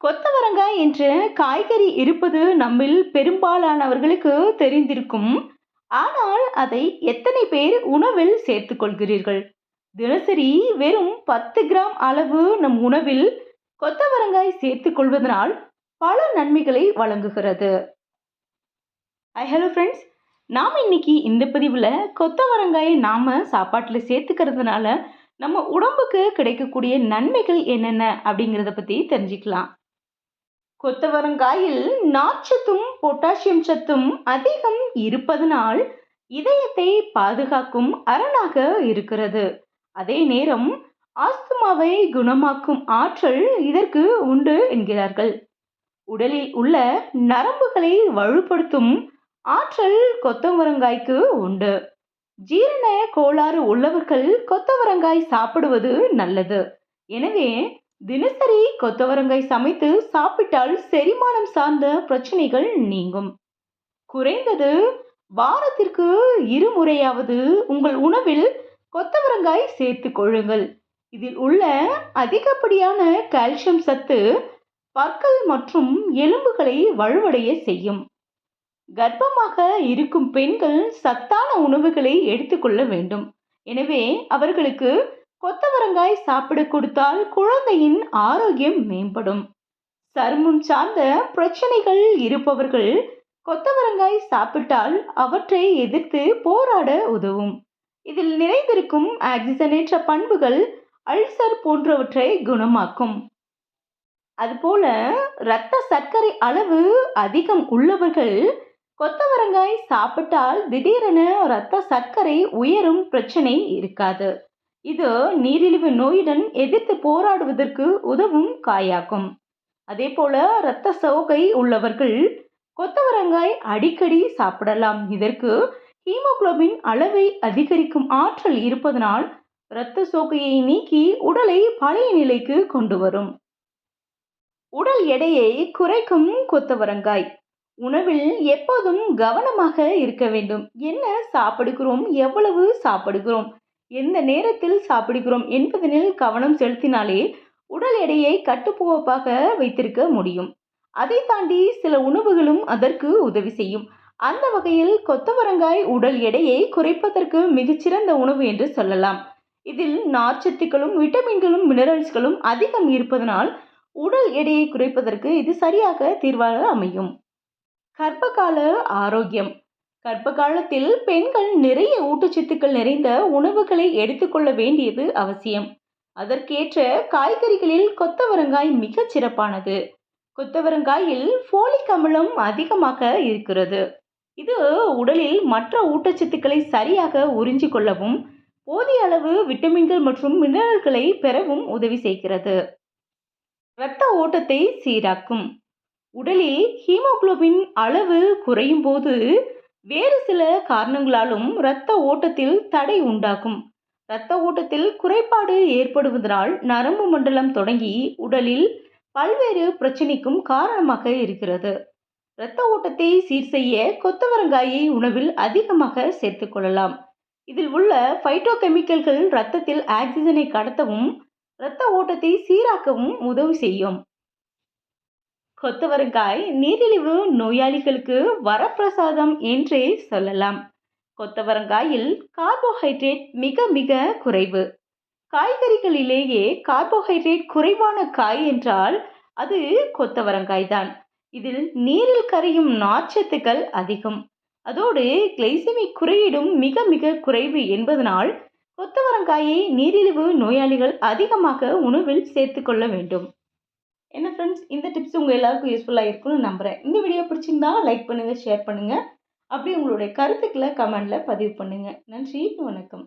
கொத்தவரங்காய் என்ற காய்கறி இருப்பது நம்மில் பெரும்பாலானவர்களுக்கு தெரிந்திருக்கும். ஆனால் அதை எத்தனை பேர் உணவில் சேர்த்துக் கொள்கிறீர்கள்? தினசரி வெறும் பத்து கிராம் அளவு நம் உணவில் கொத்தவரங்காய் சேர்த்துக் கொள்வதனால் பல நன்மைகளை வழங்குகிறது. ஐ ஹலோ ஃப்ரெண்ட்ஸ் நாம் இன்னைக்கு இந்த பதிவில் கொத்தவரங்காயை நாம் சாப்பாட்டில் சேர்த்துக்கிறதுனால நம்ம உடம்புக்கு கிடைக்கக்கூடிய நன்மைகள் என்னென்ன அப்படிங்கிறத பற்றி தெரிஞ்சுக்கலாம். கொத்தவரங்காயில் நார்ச்சத்தும் பொட்டாசியம் சத்தும் அதிகம் இருப்பதனால் இதயத்தை பாதுகாக்கும் அரணாக இருக்கிறது. அதே நேரம் ஆஸ்துமாவை குணமாக்கும் ஆற்றல் இதற்கு உண்டு என்கிறார்கள். உடலில் உள்ள நரம்புகளை வலுப்படுத்தும் ஆற்றல் கொத்தவரங்காய்க்கு உண்டு. ஜீரண கோளாறு உள்ளவர்கள் கொத்தவரங்காய் சாப்பிடுவது நல்லது. எனவே தினசரி கொத்தவரங்காய் சமைத்து சாப்பிட்டால் செரிமானம் சார்ந்த பிரச்சனைகள் நீங்கும். குறைந்தது வாரத்திற்கு இருமுறையாவது உங்கள் உணவில் கொத்தவரங்காய் சேர்த்து கொள்ளுங்கள். இதில் உள்ள அதிகப்படியான கால்சியம் சத்து பற்கள் மற்றும் எலும்புகளை வலுவடைய செய்யும். கர்ப்பமாக இருக்கும் பெண்கள் சத்தான உணவுகளை எடுத்துக்கொள்ள வேண்டும். எனவே அவர்களுக்கு கொத்தவரங்காய் சாப்பிட கொடுத்தால் குழந்தையின் ஆரோக்கியம் மேம்படும். சருமம் சார்ந்த பிரச்சனைகள் இருப்பவர்கள் கொத்தவரங்காய் சாப்பிட்டால் அவற்றை எதிர்த்து போராட உதவும். இதில் நிறைந்திருக்கும் ஆக்சிஜனேற்ற பண்புகள் அல்சர் போன்றவற்றை குணமாக்கும். அதுபோல இரத்த சர்க்கரை அளவு அதிகம் உள்ளவர்கள் கொத்தவரங்காய் சாப்பிட்டால் திடீரென இரத்த சர்க்கரை உயரும் பிரச்சனை இருக்காது. இது நீரிழிவு நோயுடன் எதிர்த்து போராடுவதற்கு உதவும் காயாகும். அதே போல இரத்த சோகை உள்ளவர்கள் கொத்தவரங்காய் அடிக்கடி சாப்பிடலாம். இதற்கு ஹீமோகுளோபின் அளவை அதிகரிக்கும் ஆற்றல் இருப்பதனால் இரத்த சோகையை நீக்கி உடலை பழைய நிலைக்கு கொண்டு வரும். உடல் எடையை குறைக்கும் கொத்தவரங்காய். உணவில் எப்போதும் கவனமாக இருக்க வேண்டும். என்ன சாப்பிடுகிறோம்? எவ்வளவு சாப்பிடுகிறோம்? எந்த நேரத்தில் சாப்பிடுகிறோம் என்பதனில் கவனம் செலுத்தினாலே உடல் எடையை கட்டுப்போப்பாக வைத்திருக்க முடியும். அதை தாண்டி சில உணவுகளும் அதற்கு உதவி செய்யும். அந்த வகையில் கொத்தவரங்காய் உடல் எடையை குறைப்பதற்கு மிகச்சிறந்த உணவு என்று சொல்லலாம். இதில் நார்ச்சத்துக்களும் விட்டமின்களும் மினரல்ஸ்களும் அதிகம் இருப்பதனால் உடல் எடையை குறைப்பதற்கு இது சரியாக தீர்வாக அமையும். கர்ப்பகால ஆரோக்கியம். கர்ப்ப காலத்தில் பெண்கள் நிறைய ஊட்டச்சத்துக்கள் நிறைந்த உணவுகளை எடுத்துக்கொள்ள வேண்டியது அவசியம். அதற்கேற்ற காய்கறிகளில் கொத்தவரங்காய் மிகச் சிறப்பானது. கொத்தவரங்காயில் ஃபோலிக் அமிலம் அதிகமாக இருக்கிறது. இது உடலில் மற்ற ஊட்டச்சத்துக்களை சரியாக உறிஞ்சி கொள்ளவும் போதிய அளவு விட்டமின்கள் மற்றும் மினரல்களை பெறவும் உதவி செய்கிறது. இரத்த ஓட்டத்தை சீராக்கும். உடலில் ஹீமோகுளோபின் அளவு குறையும் போது வேறு சில காரணங்களாலும் இரத்த ஓட்டத்தில் தடை உண்டாகும். இரத்த ஓட்டத்தில் குறைபாடு ஏற்படுவதனால் நரம்பு மண்டலம் தொடங்கி உடலில் பல்வேறு பிரச்சனைக்கும் காரணமாக இருக்கிறது. இரத்த ஓட்டத்தை சீர் செய்ய கொத்தவரங்காயை உணவில் அதிகமாக சேர்த்துக்கொள்ளலாம் இதில் உள்ள ஃபைட்டோகெமிக்கல்கள் இரத்தத்தில் ஆக்சிஜனை கடத்தவும் இரத்த ஓட்டத்தை சீராக்கவும் உதவி செய்யும். கொத்தவரங்காய் நீரிழிவு நோயாளிகளுக்கு வரப்பிரசாதம் என்றே சொல்லலாம். கொத்தவரங்காயில் கார்போஹைட்ரேட் மிக மிக குறைவு. காய்கறிகளிலேயே கார்போஹைட்ரேட் குறைவான காய் என்றால் அது கொத்தவரங்காய் தான். இதில் நீரில் கரையும் நார்ச்சத்துக்கள் அதிகம். அதோடு கிளைசமிக் குறியீடும் மிக மிக குறைவு என்பதனால் கொத்தவரங்காயை நீரிழிவு நோயாளிகள் அதிகமாக உணவில் சேர்த்துக்கொள்ள வேண்டும். என்ன ஃப்ரெண்ட்ஸ் இந்த டிப்ஸ் உங்கள் எல்லாருக்கும் யூஸ்ஃபுல்லாக இருக்கும்னு நம்புகிறேன் இந்த வீடியோ பிடிச்சிருந்தா லைக் பண்ணுங்கள் ஷேர் பண்ணுங்கள் அப்படியே உங்களுடைய கருத்துக்களை கமெண்டில் பதிவு பண்ணுங்கள் நன்றி வணக்கம்.